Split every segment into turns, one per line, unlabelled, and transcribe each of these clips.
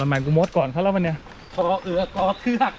แล้วหมงกูมดก่อนเขาแล้วมันเนี่ย
คอเอือกอเทือก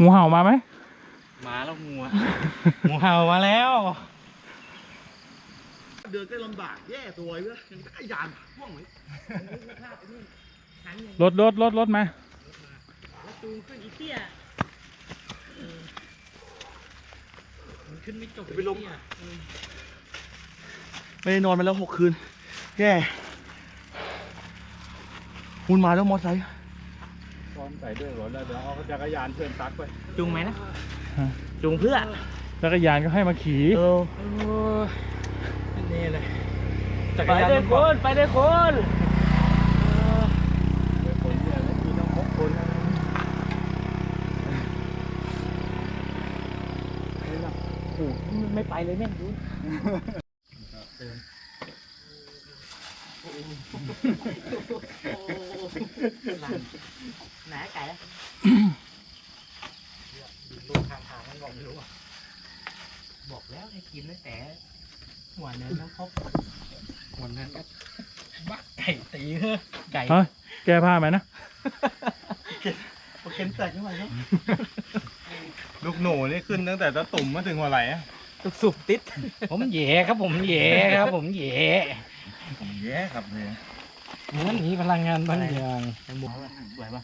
งูเห่ามาไหม
มาแล้วงูอะ งูเห่ามาแล้ว
เดินก็ลำบากแย่ตัวเว้ยยังได้ยานพ่วงไหม
รถรถรถรถมา
จูงขึ้นอีเตี้ยมันขึ้นไม่จบ
ไปลงไม่ได้นอนมาแล้วหกคืน แย่มุนมาแล้วมอไซค์
ซ้อมใส่ด้วยรถแล้วเดี๋ยวเอาจักรยานเชิญตักไป
จูงไหมนะจูงเพื่อ
จักรยานก็ให้มาขี่
เออ
โอ้ยนี่เลย
จัก
ไป
รยาน
ด้วยคน ไปด้วยคน
คนเนี่ยมีต้องพกคนนะ
โอ้โหไม่ไปเลยแม่งดู หนาไก่ละดูทางทางมันบอกไม่รู้อะ บอกแล้วให้กินตั้งแต่หัวเนินน้ำพบหัวเนินก็บักไก่ตีเฮ้อไก่
เฮ้ยแก้ผ้าไหมนะ
โอเคนแตกขึ้นมาครับ
ลูกหนูนี่ขึ้นตั้งแต่ตะตุ่มมาถึงหัวไหล่อะ
สุบติด ผมแย่ครับผมแย่ครับ ผมแย่
ผมแย่ครับเลย
มันมีพลังงานบางอย่างไหวปะ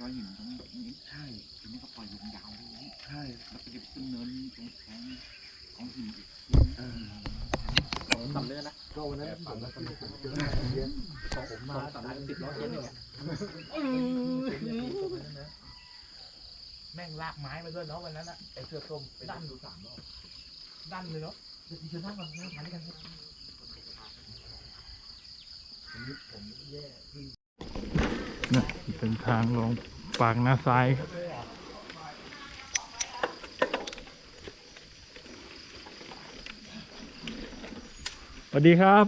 ร้อยหินตรงนี้ใช่ทีนี้ก็ปล่อยลงยาวเลยใช่แล้วก็จะขึ้นเนินตรงแทงของหินอีก
ต่ำเลยนะก็วันนั้นต่ำแล้วต่ำผมมาต่ำสิบล้อเทียนหนึ่งอะแม่ง ลากไม้มาด้วยเนาะวันนั้นอะไอเสื้อส้มไปดันดูสามรอบดันเลยเนาะเดี๋ยวเชิญนั่งก่อนนั่งทานด้วยกันครับ
เนี่ยเป็นทางลงปากนาซ้ายครับสวัสดีครับ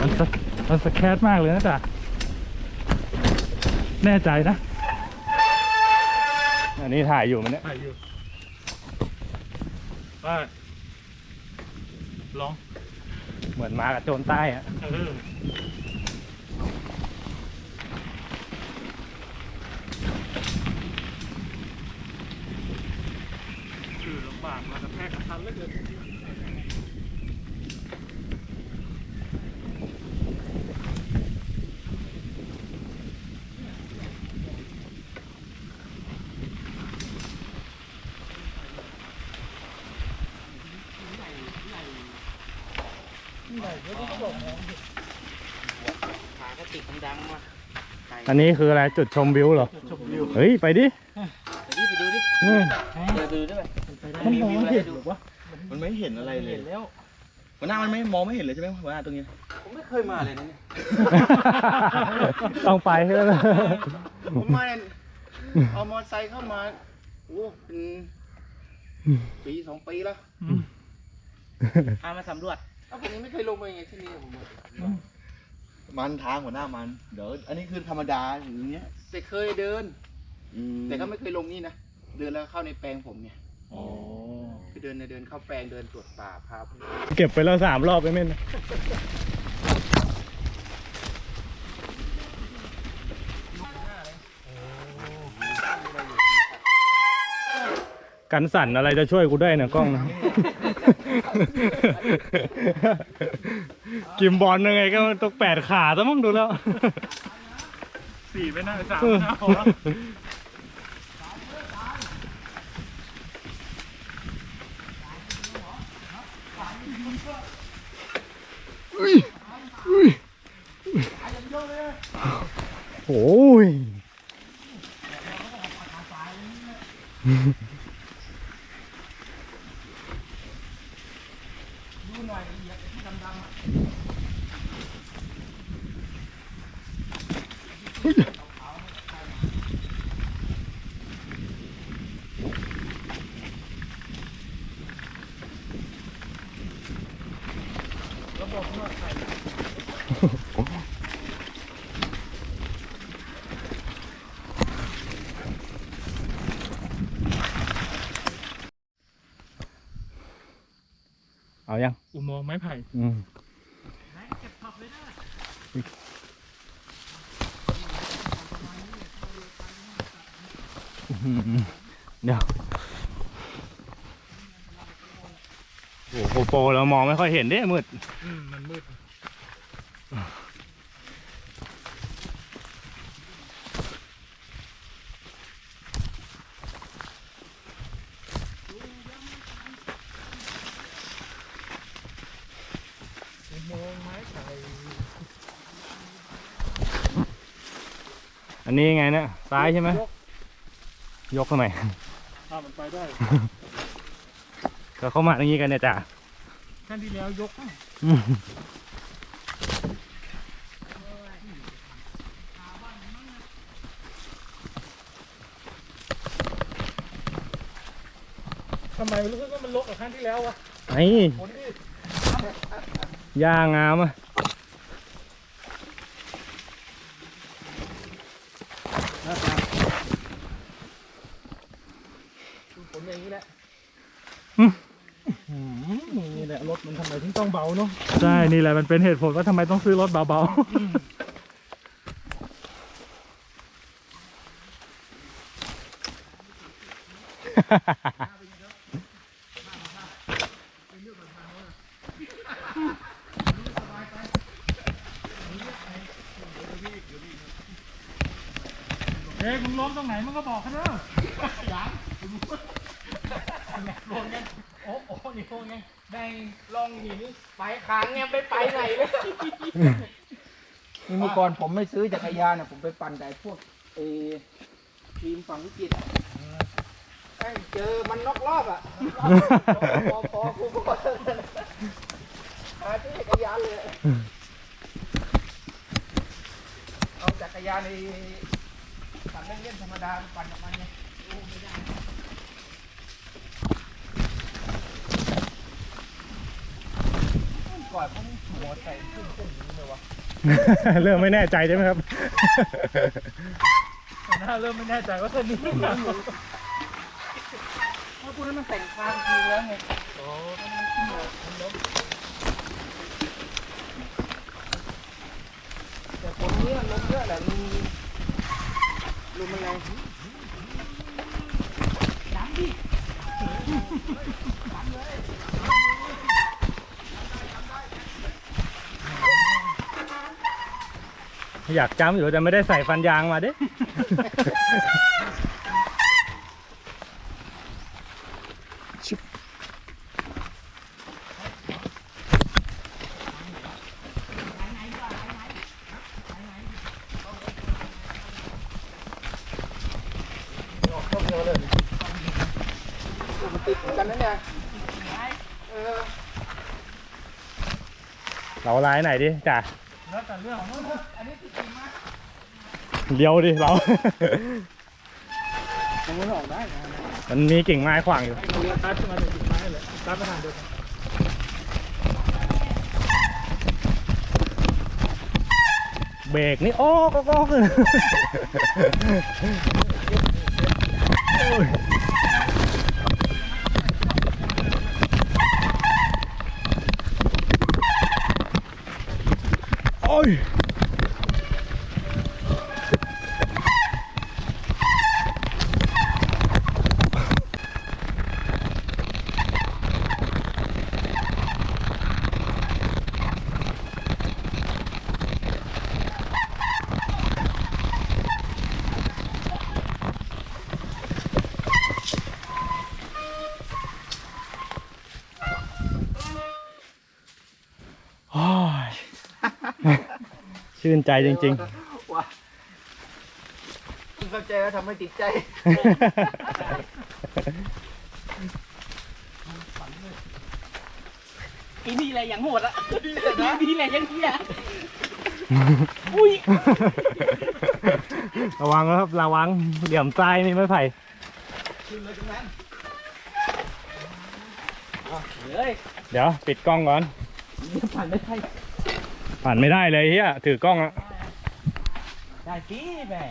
มันสะมันสแคทมากเลยนะจ๊ะแน่ใจนะ
อันนี้ถ่ายอยู่มันเนี่ย
ไปอยู่ไปลอง
เหมือนมากับโจรใต้อะ
เออคือลำบากมากระแทกกระทันเหลือเกิน
ขากระติกมันดังว่ะ
อันนี้คืออะไรจุดชมวิวเหรอเฮ้ย ไปดิ
ไปดิไปดูดิ
อืม
ไปดูด้วย
มันมองเห็นหรอวะมันไม่เห็นอะไรเลย
เห็นแล้ว
หัวหน้ามันไม่มองไม่เห็นเลยใช่ไหมหัวหน้าตรงนี้
ผมไม่เคยมาเลยนะเนี่ย
ต้องไปใช่ไหม
ผมมาเนี่ยเอามอเตอร์ไซค์เข้ามาโอ้เป็นปีสองปีแล้ว
พามาสำรวจ
เอ้าผมยังไม่เคยลงมาไงที่นี่ผมบอกมันทางหัวหน้ามัน เดี๋ยวอันนี้คือธรรมดาอย่างเงี้ยแต่เคยเดินแต่ก็ไม่เคยลงนี่นะเดินแล้วเข้าในแปลงผมไง
อ๋อ
ไปเดินในเดินเข้าแปลงเดินตรวจป่าพา
เก็บไปแล้วสามรอบไปเม่นกันสั่นอะไรจะช่วยกูได้เนี่ยกล้องนะ กิมบอลยังไงก็ต้องแปดขาซะมั้งดูแล้ว
สี่ไปหน้าสามไปหน้าพอ
โอ้ย เอายัง
อุโมงค์ไม้ไผ่
อืมอื้อหือ เดี๋ยวโอ้โหโปรเรามองไม่ค่อยเห็นเด้มืด
อืมมันมืด
อันนี้ไงเนี่ยซ้ายใช่ไหมยก ทำไม
ถ้ามันไปได้
ก็เข้ามาอย่างนี้กันเนี่ยจ้ะ
ขั้นที่แล้วยก
อืม
ทำไมรู้สึกว่ามันลกกับขั้นที่แล้ววะ
ไอ้ย่างามอะ
ผมอย่างนี้แหละ
นี่แหละรถมัน ทำไมถึงต้องเบาเนาะ
ใช่นี่แหละมันเป็นเหตุผลว่าทำไมต้องซื้อรถเบาๆ
เฮ้ยมึงล้มตรงไหนมึงก็บอกเขาเนอะ
ลงกัน โอ้โอ้นี่พวกไงได้ลองหินไปค้างเนี่ยไปไปไหนเลย
นี่เมื่อก่อนผมไม่ซื้อจักรยานนะผมไปปั่นแต่พวกเออทีมฝั่งวิจิตรอะแม่งเจอมันนอกรอบอะพอพอกูก็หาซื้อจักรยานเลยเอาจักรยานในปั่นเล่นๆธรรมดาปั่นกับมันไงโอ้ไม่ได้ ก่อนผมหัวใจขึ้นเส้นนี้เลยวะ
เริ่มไม่แน่ใจใช่ไหมครับ
หน้าเริ่มไม่แน่ใจว่าเส้นนี้
เพราะพวกนั้นมันแต่งทางทีแล้วไงแต่คนนี้ลมเยอะแหละลมลมมันแรง
อยากจำอยู่แต่ไม่ได้ใส่ฟันยางมาเด้
มันติดเหมือนกันนะเนี่ยเออ
เราลายไหนดิจ้ะ
แล้วแต่เรื่องของมัน
เดียวดิเรา
ผมไม่ออกได้นะ
มันมีกิ่งไม้ขวางอยู่
เรือตัดขึ้นมาจากกิ่งไม้เลยตัดไปทางเดียวกัน
เบรกนี่โอ้ก็ก็คือโอ้ย โอ้ย ชื่นใจจริง
ว่าคุณเข้าใจแล้วทำให้ติดใจ
อีนี่อะไรอย่างโหดอะอีนี่อะไรอย่างเหี้ยอุ้ย
ๆระวังนะครับ ระวัง เหลี่ยมทรายมีไม้ไผ่
เฮ้ย
เดี๋ยว ปิดกล้องก่อน
ผ่านไม่ได้
ผ่านไม่ได้เลยเฮียถือกล้องอะ
ได้พี่แม่